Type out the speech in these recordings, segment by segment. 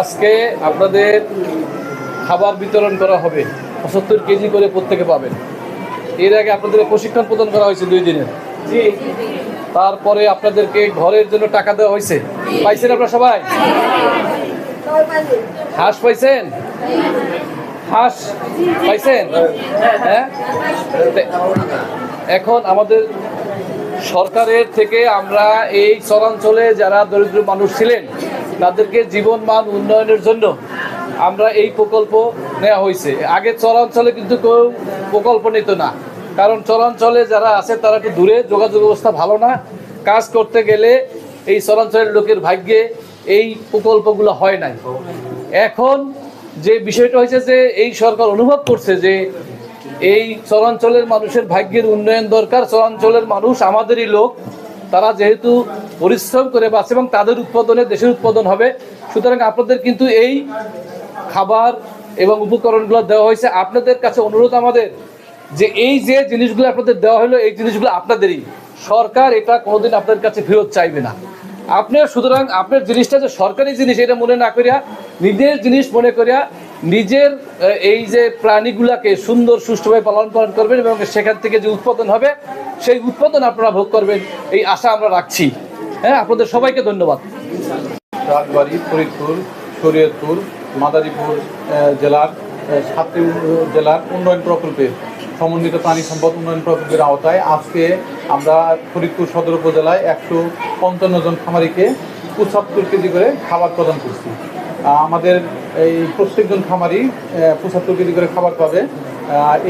আজকে আপনাদের খাবার বিতরণ করা হবে। পঁচাত্তর কেজি করে প্রত্যেকে পাবেন। এর আগে আপনাদের প্রশিক্ষণ প্রদান করা হয়েছে দুই দিনের। তারপরে আপনাদেরকে ঘরের জন্য টাকা দেওয়া হয়েছে। পাইছেন আপনারা সবাই? হাঁস পাইছেন? হাঁস পাইছেন? হ্যাঁ? এখন আমাদের সরকারের থেকে আমরা এই চরাঞ্চলে যারা দরিদ্র মানুষ ছিলেন তাদেরকে জীবন, মান উন্নয়নের জন্য আমরা এই প্রকল্প নেওয়া হয়েছে। আগে চরাঞ্চলে কিন্তু কেউ প্রকল্প নিত না। কারণ চরাঞ্চলে যারা আছে, তারা একটু দূরে যোগাযোগ ব্যবস্থা ভালো না। কাজ করতে গেলে এই চরাঞ্চলের লোকের ভাগ্যে এই প্রকল্পগুলো হয় নাই। এখন যে বিষয়টা হয়েছে যে, এই সরকার অনুভব করছে যে, এই চরাঞ্চলের মানুষের ভাগ্যের উন্নয়ন দরকার। চরাঞ্চলের মানুষ আমাদেরই লোক। তারা যেহেতু পরিশ্রম করে বাঁচে এবং তাদের উৎপাদনে, দেশের উৎপাদন হবে, সুতরাং আপনাদের কিন্তু এই খাবার এবং উপকরণগুলো দেওয়া হয়েছে। আপনাদের কাছে অনুরোধ আমাদের যে এই যে জিনিসগুলো আপনাদের দেওয়া হলো, এই জিনিসগুলো আপনাদেরই। সরকার এটা কোনোদিন আপনাদের কাছে ফেরত চাইবে না। আপনি সুতরাং আপনার জিনিসটা যে সরকারি জিনিস, এটা মনে না করিয়া, নিজের জিনিস মনে করিয়া নিজের এই যে প্রাণীগুলাকে সুন্দর সুষ্ঠুভাবে পালন পালন করবেন এবং সেখান থেকে যে উৎপাদন হবে, সেই উৎপাদন আপনারা ভোগ করবেন, এই আশা আমরা রাখছি। হ্যাঁ আপনাদের সবাইকে ধন্যবাদ। রাজবাড়ি, ফরিদপুর, শরীয়তপুর, মাদারীপুর জেলার সাতটি জেলার উন্নয়ন প্রকল্পের সমন্বিত প্রাণী সম্পদ উন্নয়ন প্রকল্পের আওতায় আজকে আমরা ফরিদপুর সদর উপজেলায় একশো পঞ্চান্ন জন খামারিকে পঁচাত্তর কেজি করে খাবার প্রদান করছি। আমাদের এই প্রত্যেকজন খামারি পঁচাত্তর কেজি করে খাবার পাবে।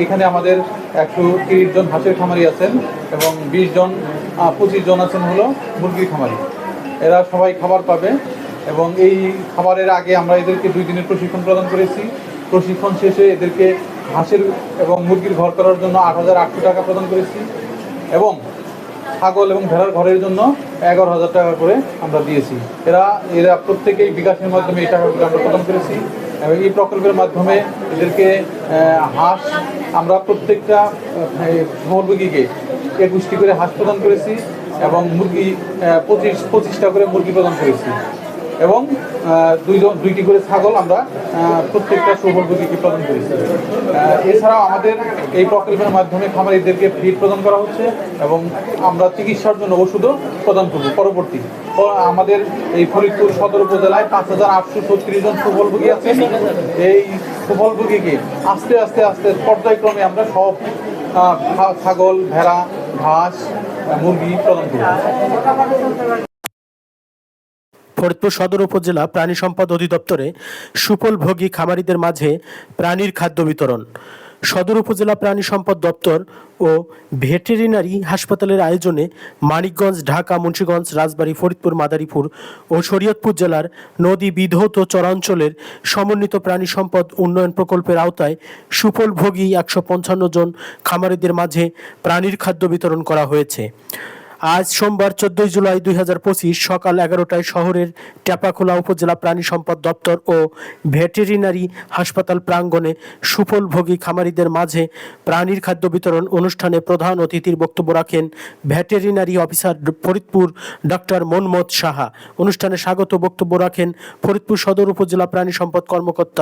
এখানে আমাদের একশো তিরিশ জন হাঁসের খামারি আছেন এবং বিশ জন পঁচিশ জন আছেন হলো মুরগির খামারি। এরা সবাই খাবার পাবে এবং এই খাবারের আগে আমরা এদেরকে দুই দিনের প্রশিক্ষণ প্রদান করেছি। প্রশিক্ষণ শেষে এদেরকে হাঁসের এবং মুরগির ঘর করার জন্য আট হাজার আটশো টাকা প্রদান করেছি। এবং ছাগল এবং ভেড়ার ঘরের জন্য এগারো হাজার টাকা করে আমরা দিয়েছি। এরা এরা প্রত্যেকেই বিকাশের মাধ্যমে এই টাকা আমরা প্রদান করেছি এবং এই প্রকল্পের মাধ্যমে এদেরকে হাঁস আমরা প্রত্যেকটা মুরগিকে একুশটি করে হাঁস প্রদান করেছি এবং মুরগি পঁচিশ, পঁচিশটা করে মুরগি প্রদান করেছি। এবং দুইটি করে ছাগল আমরা প্রত্যেকটা মুরগিকে প্রদান করেছি এছাড়াও আমাদের এই প্রকল্পের মাধ্যমে খামারিদেরকে ফিড প্রদান করা হচ্ছে এবং আমরা চিকিৎসার জন্য ওষুধও প্রদান করব পরবর্তী। আমাদের এই ফরিদপুর সদর উপজেলায় পাঁচ হাজার আটশো ছত্রিশ জন সুফলভোগী আছে। এই সুফলভোগীকে আস্তে আস্তে আস্তে পর্যায়ক্রমে আমরা সব ছাগল, ভেড়া, ঘাস, মুরগি প্রদান করব। ফরিদপুর সদর উপজেলা প্রাণী সম্পদ অধিদপ্তরে সুফলভোগী খামারিদের মাঝে প্রাণীর খাদ্য বিতরণ। সদর উপজেলা প্রাণী সম্পদ দপ্তর ও ভেটেরিনারি হাসপাতালের আয়োজনে মানিকগঞ্জ, ঢাকা, মুন্সীগঞ্জ, রাজবাড়ী, ফরিদপুর, মাদারীপুর ও শরীয়তপুর জেলার নদী বিধৌত চরাঞ্চলের সমন্বিত প্রাণী সম্পদ উন্নয়ন প্রকল্পের আওতায় সুফলভোগী একশো পঞ্চান্ন জন খামারিদের মাঝে প্রাণীর খাদ্য বিতরণ করা হয়েছে। আজ সোমবার চোদ্দই জুলাই দুই হাজার পঁচিশ সকাল এগারোটায় শহরের টেপাখোলা উপজেলা প্রাণী সম্পদ দপ্তর ও ভেটেরিনারি হাসপাতাল প্রাঙ্গণে সুফলভোগী খামারিদের মাঝে প্রাণীর খাদ্য বিতরণ অনুষ্ঠানে প্রধান অতিথির বক্তব্য রাখেন veterinary officer Faridpur doctor Manmath Saha. অনুষ্ঠানে স্বাগত বক্তব্য রাখেন ফরিদপুর সদর উপজেলা প্রাণী সম্পদ কর্মকর্তা